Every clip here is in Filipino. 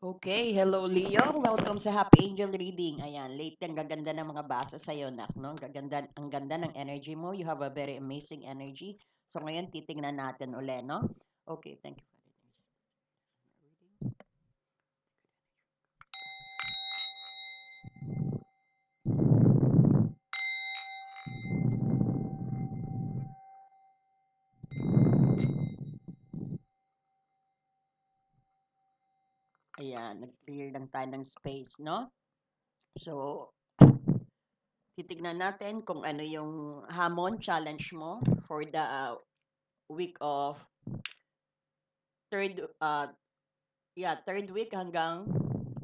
Okay, hello Leo. Welcome sa Happy Angel Reading. Ayan, late ang gaganda ng mga basa sa iyo, nak, no? Gaganda, ang ganda ng energy mo. You have a very amazing energy. So ngayon titingnan natin uli, no? Okay, thank you. Ayan, nag-clear lang tayo ng space, no? So, titignan natin kung ano yung hamon, challenge mo for the uh, week of third, uh, yeah, third week hanggang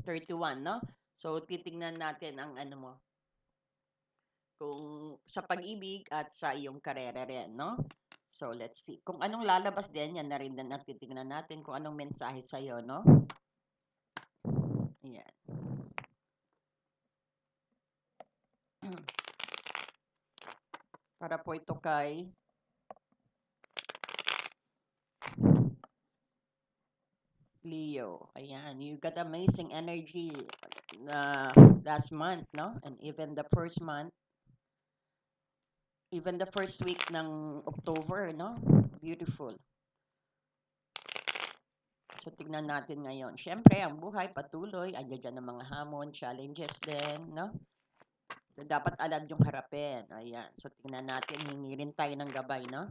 31, no? So, titignan natin ang ano mo, kung sa pag-ibig at sa iyong karera rin, no? So, let's see. Kung anong lalabas din, yan na rin na titignan natin kung anong mensahe sa iyo, no? Ayan. Para po ito kay Leo. Ayan, you got amazing energy na last month, no? And even the first month, even the first week ng October, no? Beautiful. So, tignan natin ngayon. Siyempre, ang buhay patuloy. Andiyan dyan ang mga hamon, challenges din, no? So, dapat alam yung harapin. Ayan. So, tignan natin. Hingi rin tayo ng gabay, no?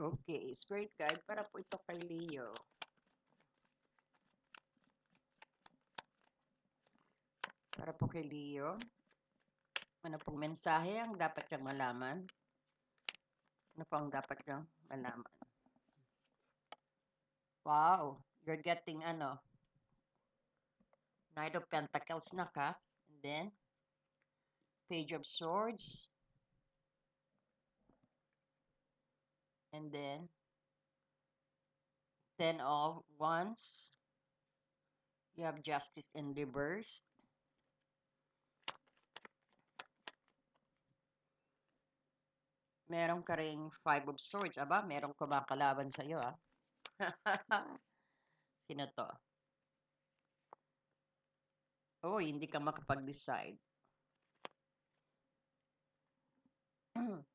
Okay, spirit guide para po ito kay Leo. Para po kay Leo. Ano pong mensahe ang dapat niyang malaman? Ano po ang dapat niyang malaman? Wow, you're getting ano? Knight of Pentacles na ka. And then, Page of Swords. And then, Ten of Wands. You have Justice in reverse. Meron ka ring Five of Swords. Aba, merong kumakalaban sa iyo, ah. Sino to? Oh, hindi ka makapag-decide.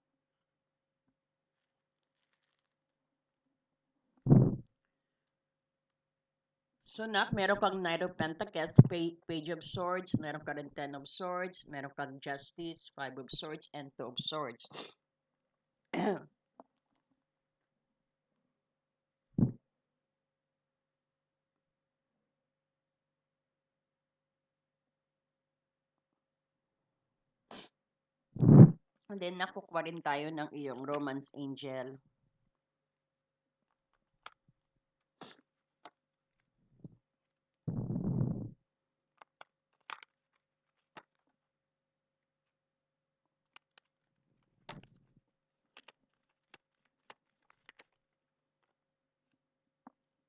So, nak, meron kang Knight of Pentacles, pa- Page of Swords, meron ka rin Ten of Swords, meron kang Justice, Five of Swords, and Two of Swords. And then, nakukuha rin tayo ng iyong Romance Angel.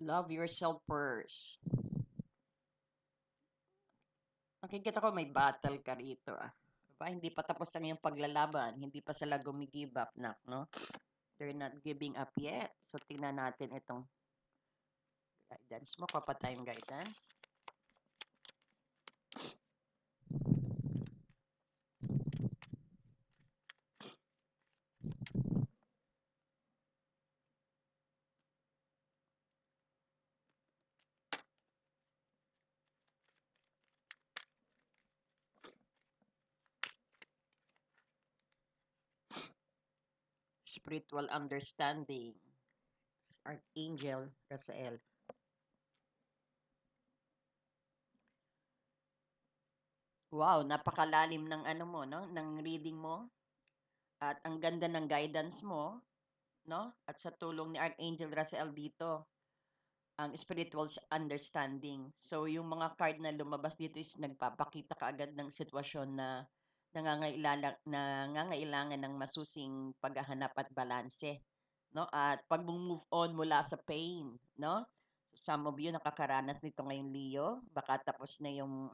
Love yourself first. Nakikita ko may battle ka rito ah. Diba? Hindi pa tapos ang iyong paglalaban. Hindi pa sila gumigive up na, no? They're not giving up yet. So, tingnan natin itong guidance mo. Kuha pa tayong guidance. Spiritual understanding. Archangel Rafael. Wow, napakalalim ng ano mo, no? Ng reading mo. At ang ganda ng guidance mo, no? At sa tulong ni Archangel Rafael dito, ang spiritual understanding. So, yung mga card na lumabas dito is nagpapakita kaagad ng sitwasyon na nangangailangan, nangangailangan ng masusing paghahanap at balanse. no? At pag move on mula sa pain, no? Some of you nakakaranas nito ngayon, Leo. Baka tapos na yung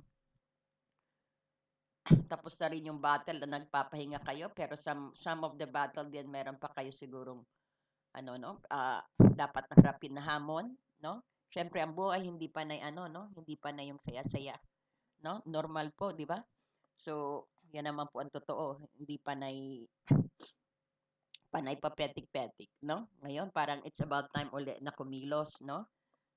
tapos na rin yung battle na nagpapahinga kayo pero some some of the battle din meron pa kayo sigurong ano no ah, dapat harapin na hamon no Syempre ang buhay hindi pa na ano no hindi pa na yung saya-saya no normal po di ba so yan naman po ang totoo hindi pa na panay pa petik-petik no ngayon parang it's about time ulit na kumilos no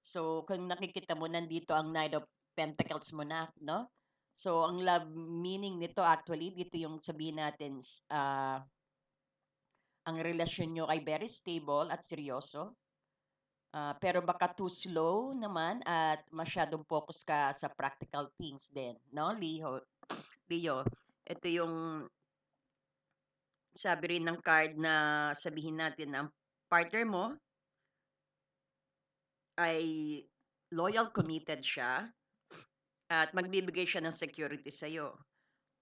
so kung nakikita mo nandito ang Knight of Pentacles mo na no So, ang love meaning nito actually, dito yung sabihin natin, ah, ang relasyon nyo ay very stable at seryoso. Ah, pero baka too slow naman at masyadong focus ka sa practical things din, no, Leo? Leo, ito yung sabi rin ng card na sabihin natin na ang partner mo ay loyal, committed siya, at magbibigay siya ng security sa iyo.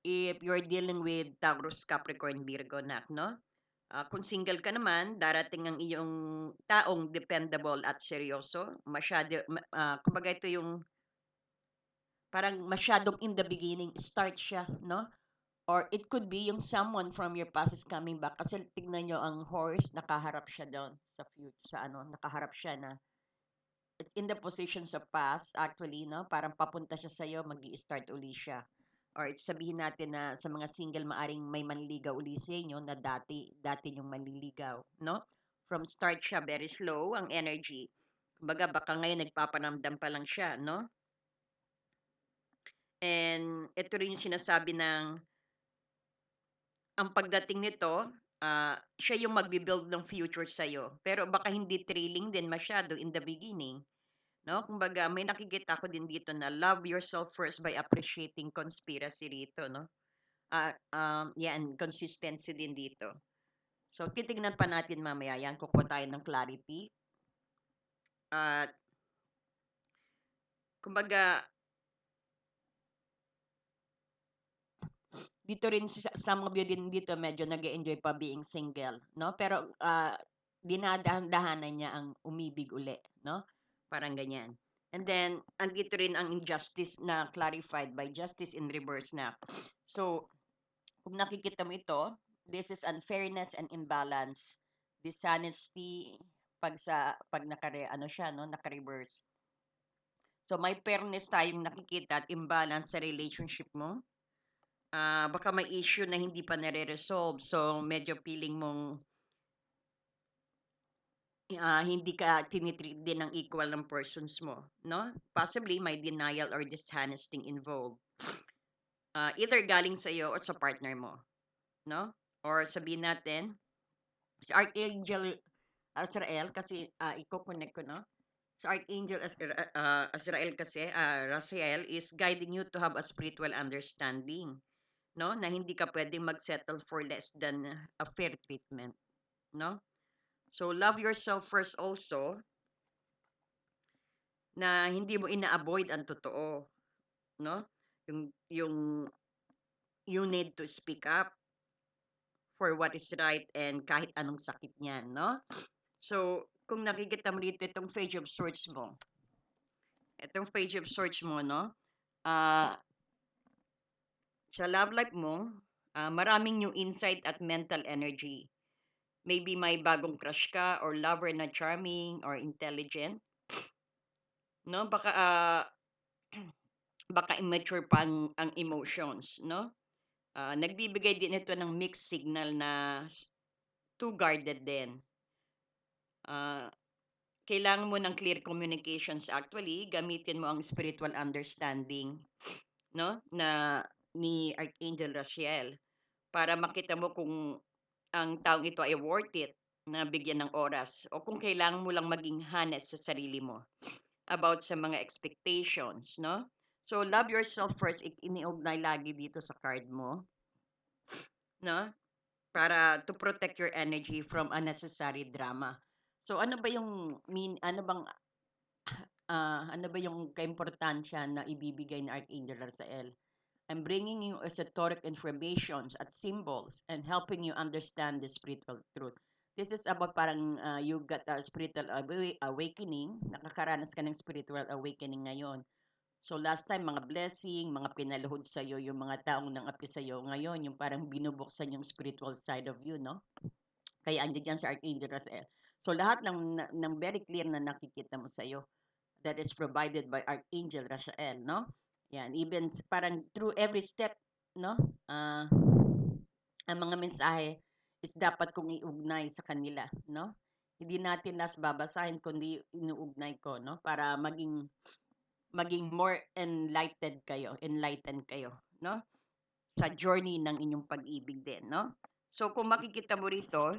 If you're dealing with Taurus, Capricorn, Virgo, nak, no? Ah, kung single ka naman, darating ang iyong taong dependable at seryoso. Masyado, ma- ah, kumbaga ito yung parang masyadong in the beginning, start siya, no? Or it could be yung someone from your past is coming back. Kasi tignan nyo ang horse, nakaharap siya doon sa future, sa ano, nakaharap siya na it's in the positions of past actually, no? Parang papunta siya sa'yo, mag start uli siya. Or sabihin natin na sa mga single maaring may manliligaw uli sa inyo na dati, dati yung manliligaw, no? From start siya, very slow ang energy. Kumbaga, baka ngayon nagpapanamdam pa lang siya, no? And ito rin yung sinasabi ng ang pagdating nito, ah, siya yung magbi-build ng future sa'yo. Pero baka hindi thrilling din masyado in the beginning. No? Kumbaga, may nakikita ko din dito na love yourself first by appreciating conspiracy rito, no? Ah, um, yan, consistency din dito. So, titignan pa natin mamaya. Yan, kukuha tayo ng clarity. At, kumbaga, dito rin, some of you din dito medyo nag enjoy pa being single, no? Pero, ah, dinadahan-dahanan niya ang umibig uli, no? Parang ganyan. And then, andito rin ang injustice na clarified by justice in reverse na. So, kung nakikita mo ito, this is unfairness and imbalance, dishonesty, pag sa, pag nakare, ano siya, no, naka-reverse. So, may fairness tayong nakikita at imbalance sa relationship mo. Ah, baka may issue na hindi pa nare-resolve. So, medyo feeling mong ah, hindi ka tinitreat din ng equal ng persons mo, no? Possibly may denial or dishonesty involved. Ah, either galing sa iyo or sa partner mo, no? Or sabihin natin, si Archangel Azrael kasi uh, i-connect ko, no? Si Archangel Az- ah, Azrael kasi, uh, Raziel is guiding you to have a spiritual understanding, no? Na hindi ka pwedeng mag-settle for less than a fair treatment, no? So, love yourself first also na hindi mo ina-avoid ang totoo, no? Yung yung you need to speak up for what is right and kahit anong sakit niyan, no? So, kung nakikita mo dito itong page of swords mo, itong page of swords mo, no? Ah, sa love life mo, ah, maraming new insight at mental energy maybe may bagong crush ka or lover na charming or intelligent. No? Baka ah, baka immature pa ang, ang emotions, no? Ah, nagbibigay din ito ng mixed signal na too guarded din. Ah, kailangan mo ng clear communications actually, gamitin mo ang spiritual understanding, no? Na ni Archangel Raziel para makita mo kung ang taong ito ay worth it na bigyan ng oras o kung kailangan mo lang maging honest sa sarili mo about sa mga expectations, no? So, love yourself first. Iniugnay lagi dito sa card mo, no? Para to protect your energy from unnecessary drama. So, ano ba yung mean, ano bang ah, ano ba yung kaimportansya na ibibigay ni Archangel Rafael? I'm bringing you esoteric informations at symbols and helping you understand the spiritual truth. This is about parang uh, you got a spiritual awa- awakening, nakakaranas ka ng spiritual awakening ngayon. So last time, mga blessing, mga pinaluhod sa'yo, yung mga taong nang api sa'yo. Ngayon, yung parang binubuksan yung spiritual side of you, no? Kaya andyan dyan sa Archangel Rafael. So lahat ng, ng very clear na nakikita mo sa'yo, that is provided by Archangel Rafael, no? Yan, even parang through every step, no? Ah, ang mga mensahe is dapat kong iugnay sa kanila, no? Hindi natin last babasahin kundi inuugnay ko, no? Para maging maging more enlightened kayo, enlightened kayo, no? Sa journey ng inyong pag-ibig din, no? So kung makikita mo rito,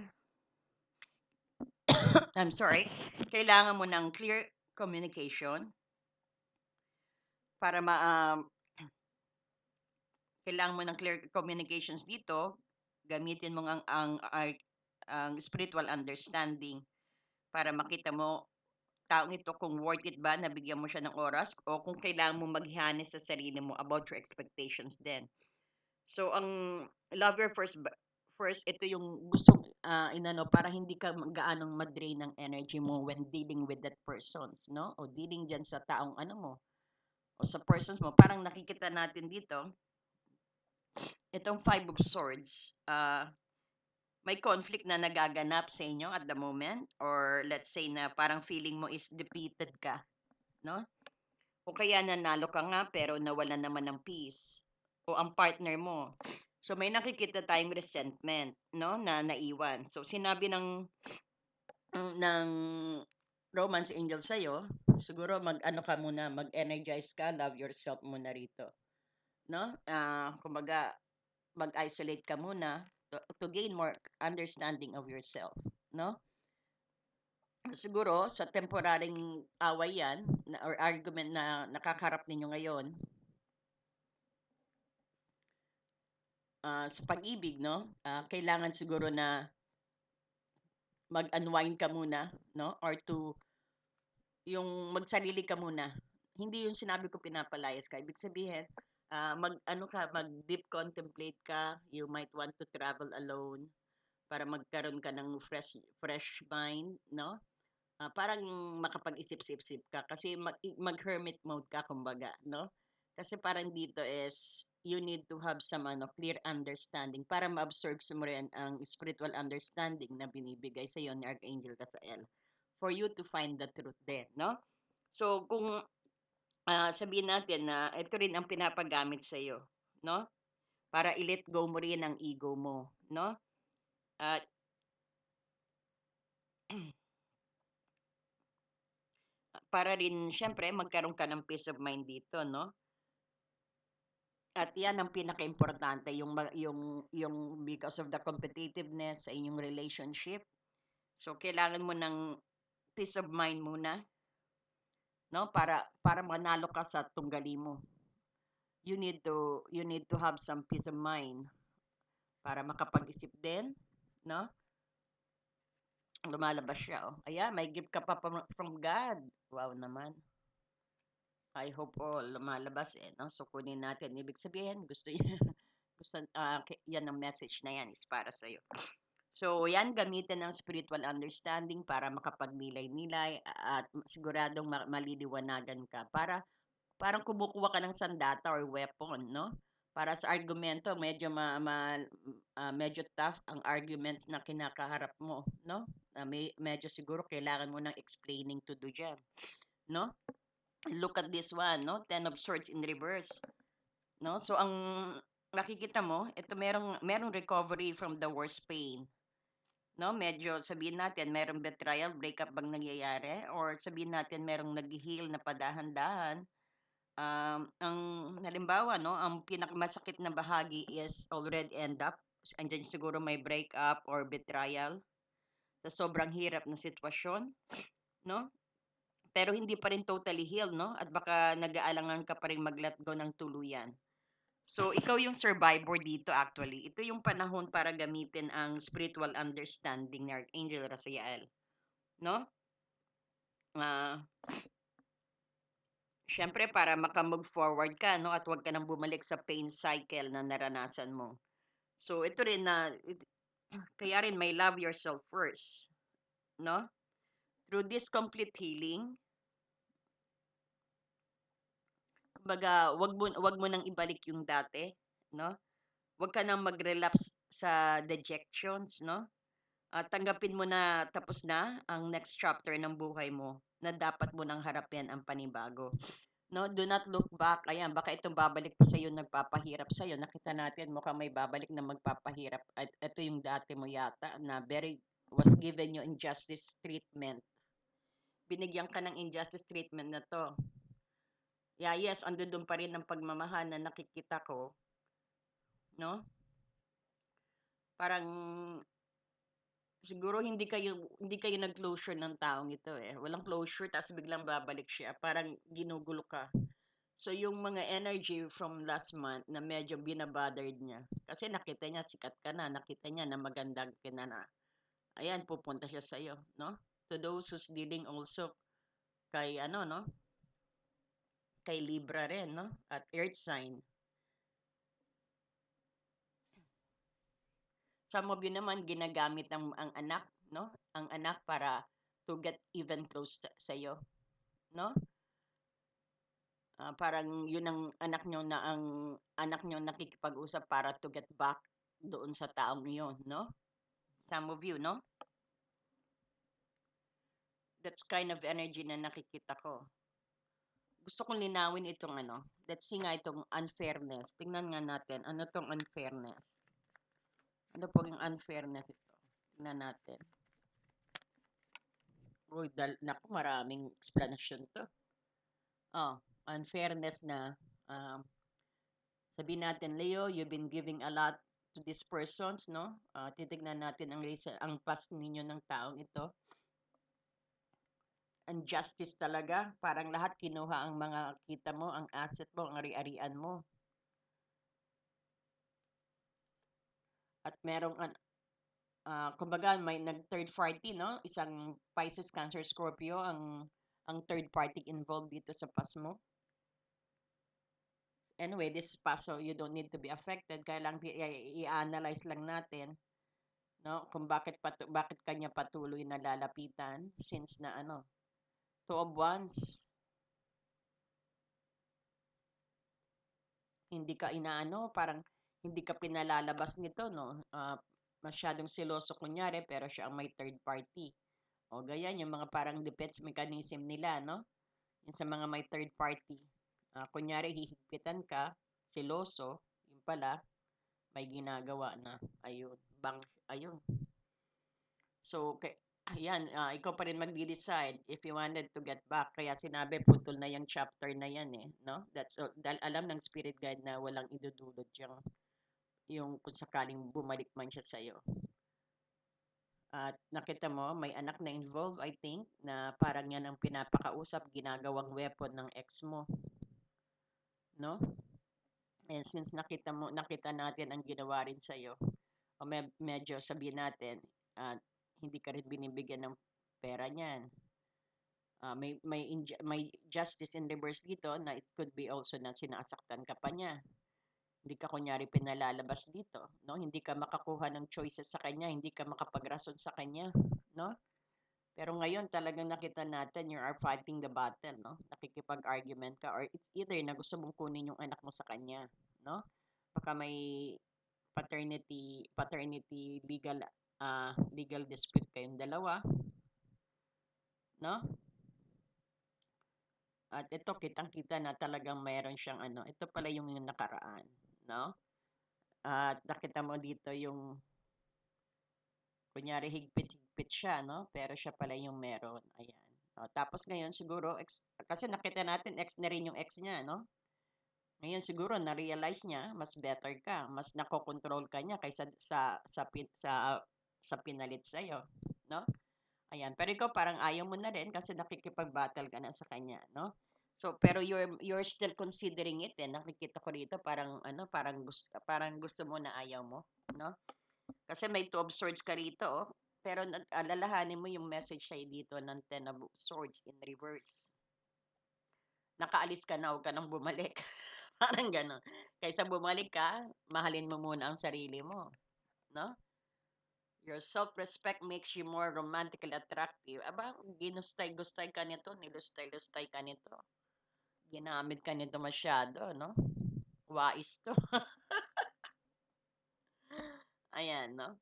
I'm sorry, kailangan mo ng clear communication para ma um, kailangan mo ng clear communications dito, gamitin mo ang ang, ang, ang spiritual understanding para makita mo taong ito kung worth it ba na bigyan mo siya ng oras o kung kailangan mo maghihanis sa sarili mo about your expectations din. So, ang love your first, first, ito yung gusto uh, inano para hindi ka gaanong madrain ng energy mo when dealing with that persons, no? O dealing dyan sa taong ano mo, o sa persons mo. Parang nakikita natin dito, itong Five of Swords, uh, may conflict na nagaganap sa inyo at the moment or let's say na parang feeling mo is defeated ka, no? O kaya nanalo ka nga pero nawala naman ng peace o ang partner mo. So may nakikita tayong resentment, no, na naiwan. So sinabi ng ng romance angel sa siguro mag-ano ka muna, mag-energize ka, love yourself muna rito. No? Uh, kumbaga mag-isolate ka muna to, to gain more understanding of yourself, no? Siguro sa temporaring away yan na, or argument na nakakarap ninyo ngayon uh, sa pag-ibig, no? Uh, kailangan siguro na mag-unwind ka muna, no? Or to yung magsarili ka muna. Hindi yung sinabi ko pinapalayas ka. Ibig sabihin, uh, mag ano ka mag deep contemplate ka you might want to travel alone para magkaroon ka ng fresh fresh mind no uh, parang makapag-isip-isip ka kasi mag, mag hermit mode ka kumbaga no kasi parang dito is you need to have some ano clear understanding para ma-absorb mo rin ang spiritual understanding na binibigay sa iyo ni Archangel Casael for you to find the truth there no so kung uh, sabihin natin na ito rin ang pinapagamit sa iyo, no? Para i-let go mo rin ang ego mo, no? At para rin syempre magkaroon ka ng peace of mind dito, no? At 'yan ang pinakaimportante yung yung yung because of the competitiveness sa inyong relationship. So kailangan mo ng peace of mind muna no? Para para manalo ka sa tunggali mo. You need to you need to have some peace of mind para makapag-isip din no? Lumalabas siya oh. Ayan may gift ka pa from, God. Wow naman. I hope all lumalabas eh no? So kunin natin. Ibig sabihin gusto niya gusto uh, yan ang message na yan is para sa iyo So, yan, gamitin ng spiritual understanding para makapagnilay-nilay at siguradong maliliwanagan ka. Para, parang kumukuha ka ng sandata or weapon, no? Para sa argumento, medyo ma, ma uh, medyo tough ang arguments na kinakaharap mo, no? Uh, may, medyo siguro kailangan mo ng explaining to do dyan, no? Look at this one, no? Ten of Swords in reverse, no? So, ang nakikita mo, ito merong, merong recovery from the worst pain, no, medyo sabihin natin merong betrayal, breakup bang nangyayari or sabihin natin merong nag-heal na padahan-dahan. Um, ang halimbawa, no, ang pinakamasakit na bahagi is already end up. Andiyan siguro may breakup or betrayal sa sobrang hirap na sitwasyon, no? Pero hindi pa rin totally healed, no? At baka nag-aalangan ka pa rin mag-let go ng tuluyan. So, ikaw yung survivor dito actually. Ito yung panahon para gamitin ang spiritual understanding ni Archangel Raziel. No? Uh, Siyempre, para makamove forward ka, no? At huwag ka nang bumalik sa pain cycle na naranasan mo. So, ito rin na, Kaya rin may love yourself first, no? Through this complete healing, kumbaga, wag mo wag mo nang ibalik yung dati, no? Wag ka nang mag-relapse sa dejections, no? At tanggapin mo na tapos na ang next chapter ng buhay mo na dapat mo nang harapin ang panibago. No, do not look back. Ayan, baka itong babalik pa sa iyo, nagpapahirap sa iyo. Nakita natin mukhang may babalik na magpapahirap. At ito yung dati mo yata na very was given you injustice treatment. Binigyan ka ng injustice treatment na to. Yeah, yes, ando doon pa rin ang pagmamahal na nakikita ko. No? Parang siguro hindi kayo hindi kayo nag-closure ng taong ito eh. Walang closure tapos biglang babalik siya. Parang ginugulo ka. So yung mga energy from last month na medyo binabothered niya. Kasi nakita niya sikat ka na, nakita niya na maganda ka na na. Ayan, pupunta siya sa iyo, no? To those who's dealing also kay ano, no? Kay Libra rin, no? At earth sign. Some of you naman ginagamit ang, ang anak, no? Ang anak para to get even close sa, sa iyo, no? Ah, parang yun ang anak nyo na ang anak nyo nakikipag-usap para to get back doon sa taong yun, no? Some of you, no? That's kind of energy na nakikita ko. Gusto kong linawin itong ano. Let's see nga itong unfairness. Tingnan nga natin. Ano tong unfairness? Ano po yung unfairness ito? Tingnan natin. Uy, dal naku, maraming explanation to. Oh, unfairness na um, sabihin natin, Leo, you've been giving a lot to these persons, no? Uh, titignan natin ang ang past ninyo ng taong ito. Ang justice talaga, parang lahat kinuha ang mga kita mo, ang asset mo, ang ari-arian mo. At merong uh, kumbaga may nag third party, no? Isang Pisces, Cancer, Scorpio ang ang third party involved dito sa past mo. Anyway, this past so you don't need to be affected. Kaya lang i-analyze lang natin no kung bakit patu- bakit kanya patuloy na lalapitan since na ano of wands hindi ka inaano parang hindi ka pinalalabas nito no? Uh, masyadong seloso kunyari pero siya ang may third party. O ganyan yung mga parang defense mechanism nila no? Yung sa mga may third party. Uh, kunyari hihigpitan ka seloso yung pala may ginagawa na. Ayun bang ayun. So kay ayan, uh, ikaw pa rin magde-decide if you wanted to get back. Kaya sinabi, putol na yung chapter na yan eh. No? That's, uh, dahil alam ng spirit guide na walang idudulot yung, yung kung sakaling bumalik man siya sa'yo. At nakita mo, may anak na involved, I think, na parang yan ang pinapakausap, ginagawang weapon ng ex mo. No? And since nakita mo, nakita natin ang ginawa rin sa'yo, o med- medyo sabihin natin, uh, hindi ka rin binibigyan ng pera niyan. Uh, may, may, may justice in reverse dito na it could be also na sinasaktan ka pa niya. Hindi ka kunyari pinalalabas dito, no? Hindi ka makakuha ng choices sa kanya, hindi ka makapagrason sa kanya, no? Pero ngayon talagang nakita natin you are fighting the battle, no? Nakikipag-argument ka or it's either na gusto mong kunin yung anak mo sa kanya, no? Baka may paternity paternity legal uh, legal dispute kayong dalawa. No? At ito, kitang-kita na talagang mayroon siyang ano. Ito pala yung, yung nakaraan. No? At nakita mo dito yung kunyari higpit-higpit siya, no? Pero siya pala yung meron. Ayan. O, tapos ngayon siguro, ex, kasi nakita natin ex na rin yung ex niya, no? Ngayon siguro na-realize niya, mas better ka, mas nakokontrol ka niya kaysa sa sa sa, sa sa pinalit sa'yo, no? Ayan, pero ikaw parang ayaw mo na rin kasi nakikipag-battle ka na sa kanya, no? So, pero you're you're still considering it eh. Nakikita ko rito parang ano, parang gusto parang gusto mo na ayaw mo, no? Kasi may two of swords ka rito, oh. Pero alalahanin mo yung message siya dito ng ten of swords in reverse. Nakaalis ka na, huwag ka nang bumalik. parang gano'n. Kaysa bumalik ka, mahalin mo muna ang sarili mo. No? Your self-respect makes you more romantically attractive. Aba, ginustay-gustay ka nito, nilustay-lustay ka nito. Ginamit ka nito masyado, no? Wais to. Ayan, no?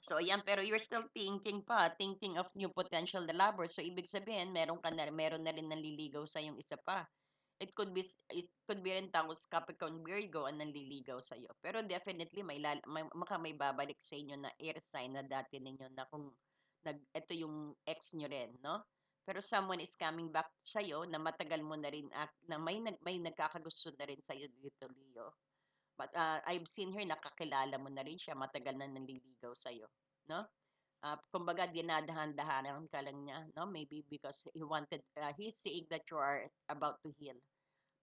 So, ayan, pero you're still thinking pa, thinking of new potential lovers. So, ibig sabihin, meron ka na, meron na rin nanliligaw sa yung isa pa. It could be, it could be rin Taurus, Capricorn, Virgo ang nanliligaw sa iyo. Pero definitely, may, lal, may, maka may babalik sa inyo na air sign na dati ninyo na kung nag, ito yung ex nyo rin, no? Pero someone is coming back sa iyo na matagal mo na rin, na may, may nagkakagusto na rin sa iyo dito, Leo. But uh, I've seen her, nakakilala mo na rin siya, matagal na nanliligaw sa'yo, no? Uh, kumbaga, dinadahan-dahanan ka lang niya, no? Maybe because he wanted, uh, he's seeing that you are about to heal.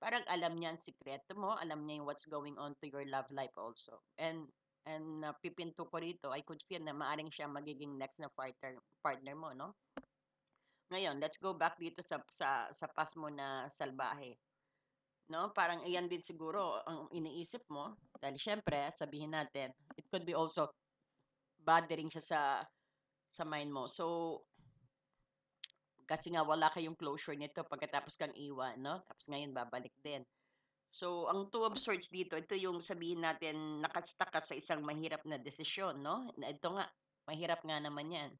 Parang alam niya ang sikreto mo, alam niya yung what's going on to your love life also. And and uh, pipinto ko rito, I could feel na maaring siya magiging next na partner, partner mo, no? Ngayon, let's go back dito sa sa sa past mo na salbahe no? Parang iyan din siguro ang iniisip mo dahil syempre, sabihin natin, it could be also bothering siya sa sa mind mo. So kasi nga wala kayong closure nito pagkatapos kang iwan, no? Tapos ngayon babalik din. So, ang two of swords dito, ito yung sabihin natin, nakastuck ka sa isang mahirap na desisyon, no? Ito nga, mahirap nga naman yan.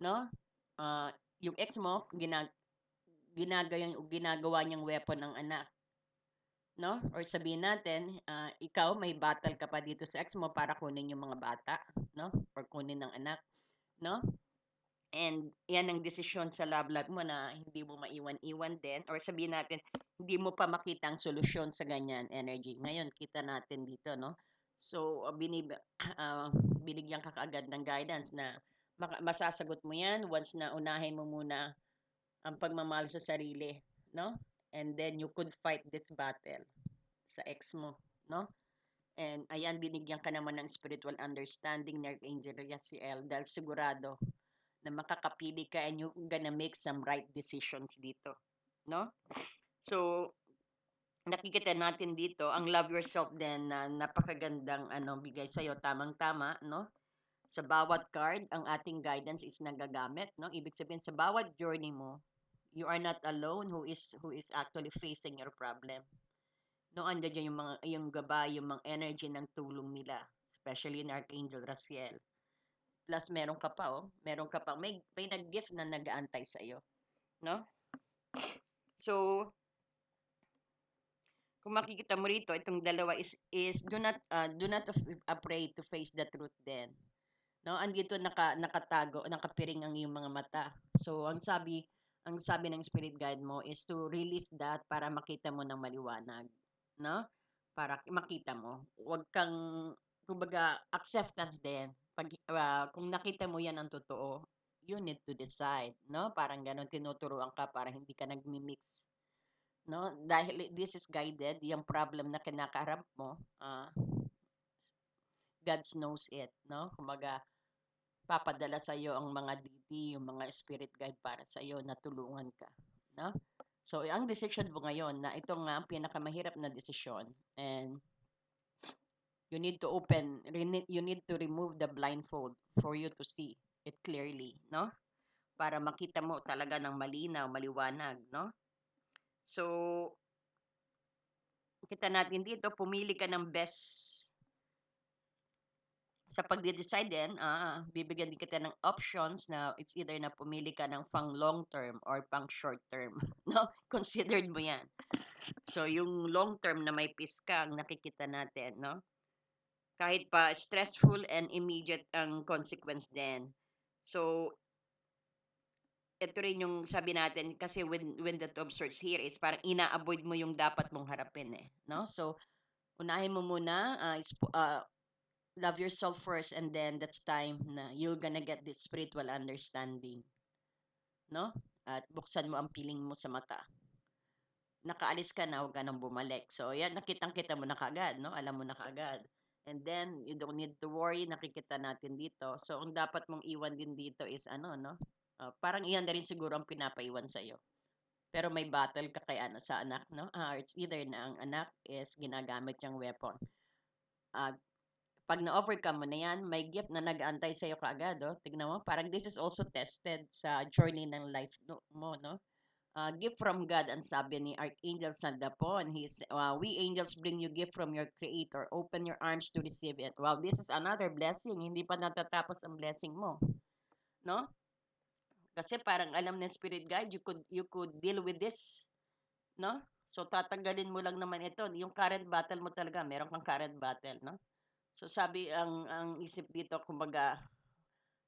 No? Uh, yung ex mo, ginag ginagawa, ginagawa niyang weapon ng anak no? Or sabihin natin, uh, ikaw may battle ka pa dito sa ex mo para kunin yung mga bata, no? Or kunin ng anak, no? And yan ang desisyon sa love life mo na hindi mo maiwan-iwan din. Or sabihin natin, hindi mo pa makita ang solusyon sa ganyan energy. Ngayon, kita natin dito, no? So, uh, binib uh, binigyan ka kaagad ng guidance na masasagot mo yan once na unahin mo muna ang pagmamahal sa sarili, no? and then you could fight this battle sa ex mo, no? And ayan, binigyan ka naman ng spiritual understanding ng Angel Yaciel dahil sigurado na makakapili ka and you're gonna make some right decisions dito, no? So, nakikita natin dito, ang love yourself din na napakagandang ano, bigay sa'yo, tamang-tama, no? Sa bawat card, ang ating guidance is nagagamit, no? Ibig sabihin, sa bawat journey mo, you are not alone who is who is actually facing your problem. No, andiyan yung mga yung gabay, yung mga energy ng tulong nila, especially in Archangel Raciel. Plus meron ka pa oh, meron ka pa may may nag-gift na nag-aantay sa iyo, no? So kung makikita mo rito, itong dalawa is is do not uh, do not afraid to face the truth then. No, andito naka nakatago, nakapiring ang iyong mga mata. So ang sabi ang sabi ng spirit guide mo is to release that para makita mo ng maliwanag, no? Para makita mo. Huwag kang kumbaga acceptance din. Pag uh, kung nakita mo 'yan ang totoo, you need to decide, no? Parang ganun tinuturuan ka para hindi ka nagmi-mix. No? Dahil this is guided, yung problem na kinakaharap mo, uh, God knows it, no? Kumbaga, papadala sa iyo ang mga DD, yung mga spirit guide para sa iyo na tulungan ka, no? So, ang decision mo ngayon na ito nga ang pinakamahirap na desisyon and you need to open, you need to remove the blindfold for you to see it clearly, no? Para makita mo talaga ng malinaw, maliwanag, no? So, kita natin dito, pumili ka ng best sa pagde-decide din, ah, bibigyan din kita ng options na it's either na pumili ka ng pang long term or pang short term, no? Considered mo 'yan. So yung long term na may peace ang nakikita natin, no? Kahit pa stressful and immediate ang consequence din. So ito rin yung sabi natin kasi when when the of swords here is parang ina-avoid mo yung dapat mong harapin eh, no? So unahin mo muna uh, is, uh, love yourself first and then that's time na you're gonna get this spiritual understanding. No? At buksan mo ang piling mo sa mata. Nakaalis ka na, huwag ka nang bumalik. So, yan, nakitang-kita mo na kagad, no? Alam mo na kagad. And then, you don't need to worry, nakikita natin dito. So, ang dapat mong iwan din dito is ano, no? Uh, parang iyan na rin siguro ang pinapaiwan sa'yo. Pero may battle ka kay ano, sa anak, no? Uh, it's either na ang anak is ginagamit yung weapon. Uh, pag na-overcome mo na yan, may gift na nag-aantay sa'yo kaagad, oh. Tignan mo, parang this is also tested sa journey ng life mo, no? Uh, gift from God, ang sabi ni Archangel Sandapon. He's, uh, we angels bring you gift from your Creator. Open your arms to receive it. Wow, this is another blessing. Hindi pa natatapos ang blessing mo. No? Kasi parang alam ng spirit guide, you could, you could deal with this. No? So, tatanggalin mo lang naman ito. Yung current battle mo talaga, meron kang current battle, no? So, sabi, ang, ang isip dito, kumbaga,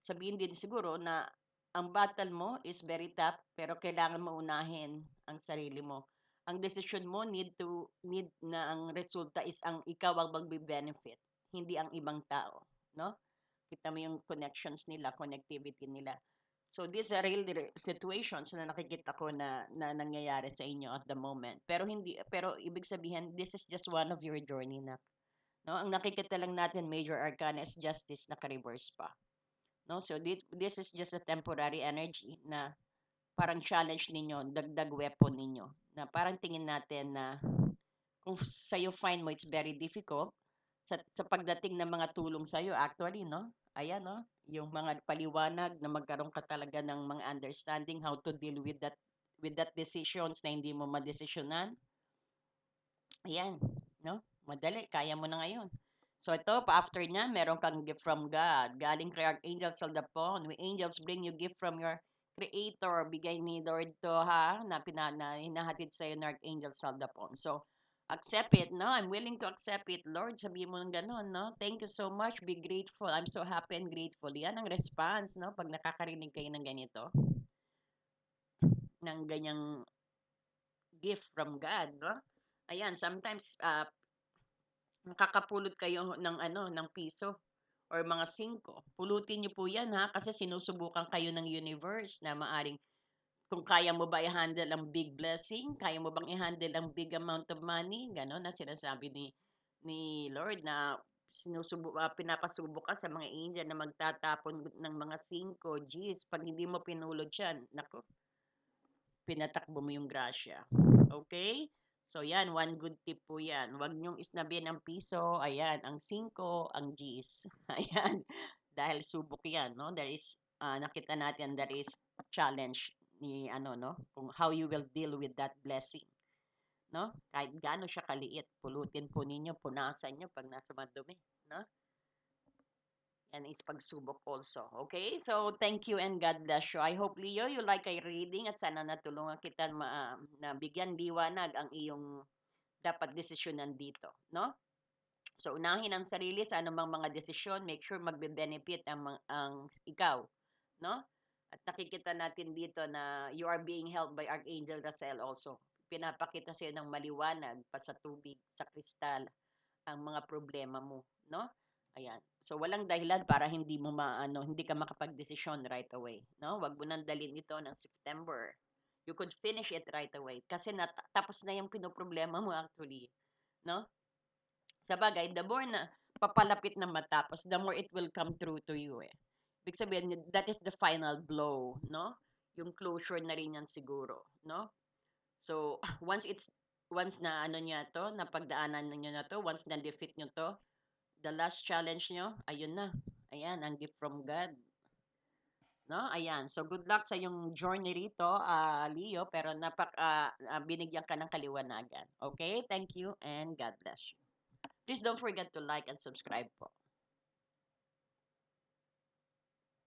sabihin din siguro na ang battle mo is very tough, pero kailangan mo unahin ang sarili mo. Ang decision mo need to need na ang resulta is ang ikaw ang magbe-benefit, hindi ang ibang tao, no? Kita mo yung connections nila, connectivity nila. So these are real situations na nakikita ko na, na nangyayari sa inyo at the moment. Pero hindi pero ibig sabihin this is just one of your journey na. No? Ang nakikita lang natin major arcana is justice na reverse pa. No? So this, this is just a temporary energy na parang challenge ninyo, dagdag weapon ninyo. Na parang tingin natin na kung sa'yo find mo it's very difficult, sa, sa pagdating ng mga tulong sa'yo, actually, no? Ayan, no? Yung mga paliwanag na magkaroon ka talaga ng mga understanding how to deal with that with that decisions na hindi mo madesisyonan. Ayan, no? Madali, kaya mo na ngayon. So ito, pa-after niya, meron kang gift from God. Galing kay Archangel Saldapon. We angels bring you gift from your Creator. Bigay ni Lord to ha, na, pinana, hinahatid sa'yo ng Archangel Saldapon. So, accept it, no? I'm willing to accept it. Lord, sabihin mo ng ganun, no? Thank you so much. Be grateful. I'm so happy and grateful. Yan ang response, no? Pag nakakarinig kayo ng ganito. Ng ganyang gift from God, no? Ayan, sometimes uh, nakakapulot kayo ng ano, ng piso or mga singko. Pulutin niyo po 'yan ha kasi sinusubukan kayo ng universe na maaring kung kaya mo ba i-handle ang big blessing, kaya mo bang i-handle ang big amount of money, gano'n na sinasabi ni ni Lord na sinusubo uh, pinapasubo ka sa mga angel na magtatapon ng mga singko, G's, pag hindi mo pinulot 'yan, nako. Pinatakbo mo yung grasya. Okay? So, yan, one good tip po yan. Huwag niyong isnabin ang piso, ayan, ang 5, ang G's. Ayan, dahil subok yan, no? There is, uh, nakita natin, there is challenge ni, ano, no? Kung how you will deal with that blessing. No? Kahit gaano siya kaliit, pulutin po ninyo, punasan nyo pag nasa madumi, no? Yan is pagsubok also. Okay? So, thank you and God bless you. I hope, Leo, you like a reading at sana natulungan kita ma, na bigyan liwanag ang iyong dapat desisyonan dito. No? So, unahin ang sarili sa anumang mga desisyon. Make sure magbe-benefit ang, ang ikaw. No? At nakikita natin dito na you are being helped by Archangel Rafael also. Pinapakita sa'yo ng maliwanag pa sa tubig, sa kristal, ang mga problema mo. No? Ayan. So walang dahilan para hindi mo maano, hindi ka makapagdesisyon right away, no? Wag mo nang dalhin ito ng September. You could finish it right away kasi nat- tapos na yung pinoproblema mo actually, no? Sa bagay, the more na papalapit na matapos, the more it will come true to you eh. Ibig sabihin, that is the final blow, no? Yung closure na rin yan siguro, no? So, once it's, once na ano niya to, napagdaanan niyo na to, once na defeat niyo to, the last challenge nyo, ayun na. Ayan, ang gift from God. No? Ayan. So, good luck sa yung journey rito, uh, Leo. Pero napak, uh, binigyan ka ng kaliwanagan. Okay? Thank you and God bless you. Please don't forget to like and subscribe po.